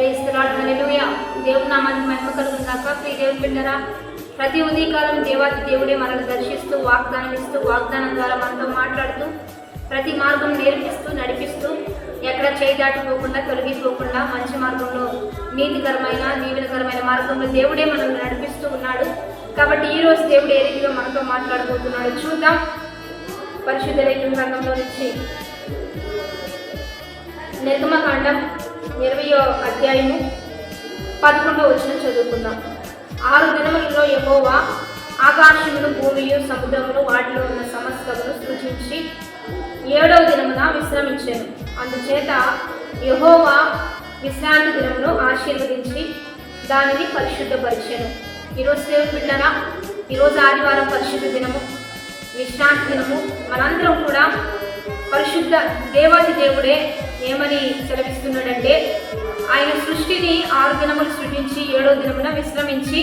Praise lord దేవుని నామానికి మహిమ కలుగును ప్రియ దేవుని బిడ్డరా ప్రతి ఉదయకాలం దేవాతి దేవుడే మనకు దర్శిస్తూ వాగ్దానం ఇస్తూ వాగ్దానం ద్వారా మనతో మాట్లాడుతూ ప్రతి మార్గం నేర్పిస్తూ నడిపిస్తూ ఎక్కడ చేయి దాటిపోకుండా తొలగిపోకుండా మంచి మార్గంలో నీతికరమైన దీవెనకరమైన మార్గంలో దేవుడే మనల్ని నడిపిస్తూ ఉన్నాడు. కాబట్టి ఈ రోజు దేవుడు ఏ రీతిగా మనతో మాట్లాడబోతున్నాడు చూద్దాం. పరిశుద్ధ లేఖన గ్రంథంలో నుంచి నిర్గమకాండం ఇరవయో అధ్యాయము పదకొండో వచ్చిన చదువుకుందాం. ఆరు దినములలో యహోవా ఆకాశమును భూమియు సముద్రమును వాటిలో ఉన్న సమస్తమును సృజించి ఏడవ దినమున విశ్రమించాను. అందుచేత యహోవా విశ్రాంతి దినమును ఆశీర్వదించి దానిని పరిశుద్ధపరిచాను. ఈరోజు దేవుని బిడ్డరా ఈరోజు ఆదివారం పరిశుద్ధ దినము విశ్రాంతి దినము. మనందరం కూడా పరిశుద్ధ దేవాది దేవుడే ఏమని సెలవిస్తున్నాడంటే ఆయన సృష్టిని ఆరు దినములు సృష్టించి ఏడో దినమున విశ్రమించి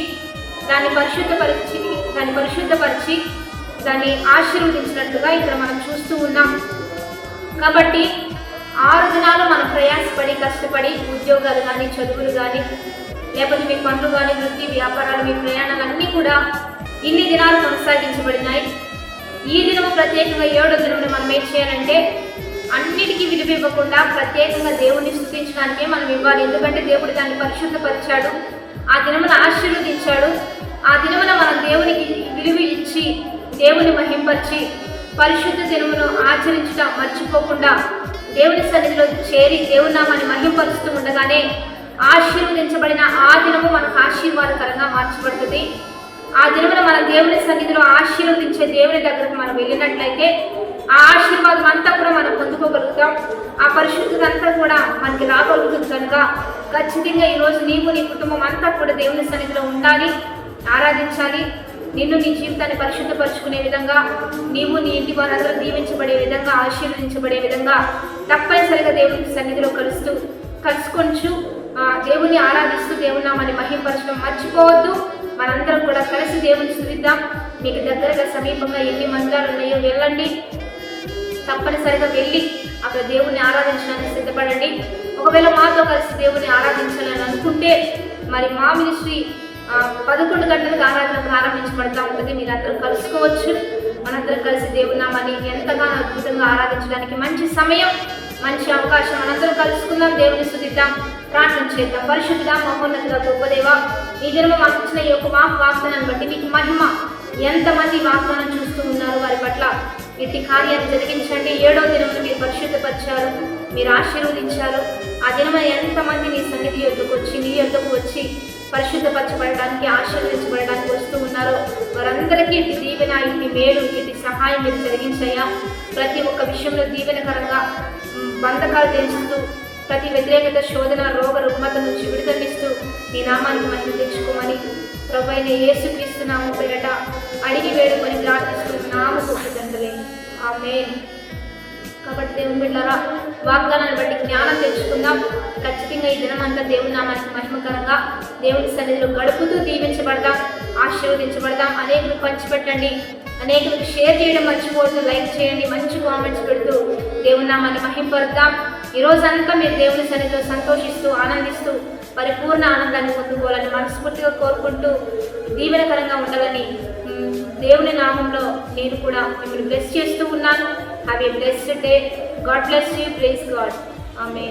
దాన్ని పరిశుద్ధపరిచి దాన్ని పరిశుద్ధపరిచి దాన్ని ఆశీర్వదించినట్టుగా ఇక్కడ మనం చూస్తూ ఉన్నాం. కాబట్టి ఆరు దినాలు మనం ప్రయాసపడి కష్టపడి ఉద్యోగాలు కానీ చదువులు కానీ లేకపోతే మీ పనులు కానీ వృత్తి వ్యాపారాలు మీ ప్రయాణాలు అన్నీ కూడా ఇన్ని దినాలు కొనసాగించబడినాయి. ఈ దినము ప్రత్యేకంగా ఏడో దినమును మనం ఏం చేయాలంటే అన్నిటికీ విలువ ఇవ్వకుండా ప్రత్యేకంగా దేవుణ్ణి స్థుతించడానికే మనం ఇవ్వాలి. ఎందుకంటే దేవుడు దాన్ని పరిశుద్ధపరిచాడు. ఆ దినమున ఆశీర్వదించాడు. ఆ దినమున మనం దేవునికి విలువ ఇచ్చి దేవుని మహింపరిచి పరిశుద్ధ దినమును ఆచరించడం మర్చిపోకుండా దేవుని సన్నిధిలో చేరి దేవుని నామాన్ని మహింపరుస్తూ ఉండగానే ఆశీర్వదించబడిన ఆ దినము మనకు ఆశీర్వాదకరంగా మార్చబడుతుంది. ఆ దినమున మన దేవుని సన్నిధిలో ఆశీర్వదించే దేవుని దగ్గరకు మనం వెళ్ళినట్లయితే ఆ ఆశీర్వాదం అంతా కూడా మనం పొందుకోగలుగుతాం. ఆ పరిశుద్ధత అంతా కూడా మనకి రాగలుగుతుంది కనుక ఖచ్చితంగా ఈరోజు నీవు నీ కుటుంబం అంతా కూడా దేవుని సన్నిధిలో ఉండాలి ఆరాధించాలి. నిన్ను నీ జీవితాన్ని పరిశుద్ధపరచుకునే విధంగా నీవు నీ ఇంటి వారందరూ దీవించబడే విధంగా ఆశీర్వదించబడే విధంగా తప్పనిసరిగా దేవుని సన్నిధిలో కలుస్తూ కలుసుకొంచు ఆ, దేవుని ఆరాధిస్తూ దేవుని నామాన్ని మహింపరచడం మర్చిపోవద్దు. మనందరం కూడా కలిసి దేవుని చూద్దాం మీకు దగ్గరగా సమీపంగా ఎన్ని మందిరాలు ఉన్నాయో వెళ్ళండి. తప్పనిసరిగా వెళ్ళి అక్కడ దేవుణ్ణి ఆరాధించడానికి సిద్ధపడండి. ఒకవేళ మాతో కలిసి దేవుని ఆరాధించాలని అనుకుంటే మరి మా మినిస్ట్రీ పదకొండు గంటలకు ఆరాధన ప్రారంభించబడతా ఉంటుంది. మీరు అందరూ కలుసుకోవచ్చు. మనందరం కలిసి దేవున్నామని ఎంతగానో అద్భుతంగా ఆరాధించడానికి మంచి సమయం. మంచి అవకాశం. మనందరం కలుసుకుందాం. దేవుని స్థుతిద్దాం. ప్రార్థన చేద్దాం. పరిశుద్ధ మహోన్నతుల గొప్పదేవ ఈ దినము మాకు ఇచ్చిన ఈ యొక్క మాకు వాగ్దానాన్ని బట్టి మీకు మహిమ. ఎంతమంది వాగ్దానం చూస్తూ ఉన్నారు వారి పట్ల? ఇట్టి కార్యాన్ని జరిగించండి. ఏడో దినమును మీరు పరిశుద్ధపరిచారు. మీరు ఆశీర్వదించారు. ఆ దినమున ఎంతమంది నీ సన్నిధి యొక్కకు వచ్చి నీ యొక్కకు వచ్చి పరిశుద్ధపరచబడడానికి ఆశీర్వదించబడడానికి వస్తూ ఉన్నారో వారందరికీ ఇటు దీవెన ఇటు మేలు ఇటు సహాయం మీరు జరిగించయ్యా ప్రతి ఒక్క విషయంలో దీవెనకరంగా బంధకాలు తెలుస్తూ ప్రతి వ్యతిరేకత శోధన రోగ రుగ్మత నుంచి విడుదలిస్తూ నీ నామానికి మహిమ తెచ్చుకోమని ప్రభు ఏసుక్రీస్తున్నాము పేరట అడిగి వేడుకొని ప్రార్థిస్తున్నాము తండ్రి ఆమేన్. కాబట్టి దేవుని బిడ్డారా వాగ్దానాన్ని బట్టి జ్ఞానం తెచ్చుకుందాం. ఖచ్చితంగా ఈ దినమంతా దేవుని నామానికి మహిమకరంగా దేవుని సన్నిధిలో గడుపుతూ దీవించబడదాం ఆశీర్వదించబడదాం అనేకులు పంచిపెట్టండి. అనేకులకు షేర్ చేయడం మర్చిపోవద్దు లైక్ చేయండి మంచి కామెంట్స్ పెడుతూ దేవుని నామాన్ని మహింపరుద్దాం. ఈ రోజంతా మీరు దేవుని సన్నిధిలో సంతోషిస్తూ ఆనందిస్తూ పరిపూర్ణ ఆనందాన్ని పొందుకోవాలని మనస్ఫూర్తిగా కోరుకుంటూ దీవెనకరంగా ఉండాలని దేవుని నామంలో నేను కూడా మిమ్మల్ని బ్లెస్ చేస్తూ ఉన్నాను. Have a blessed day God bless you please God ఆమె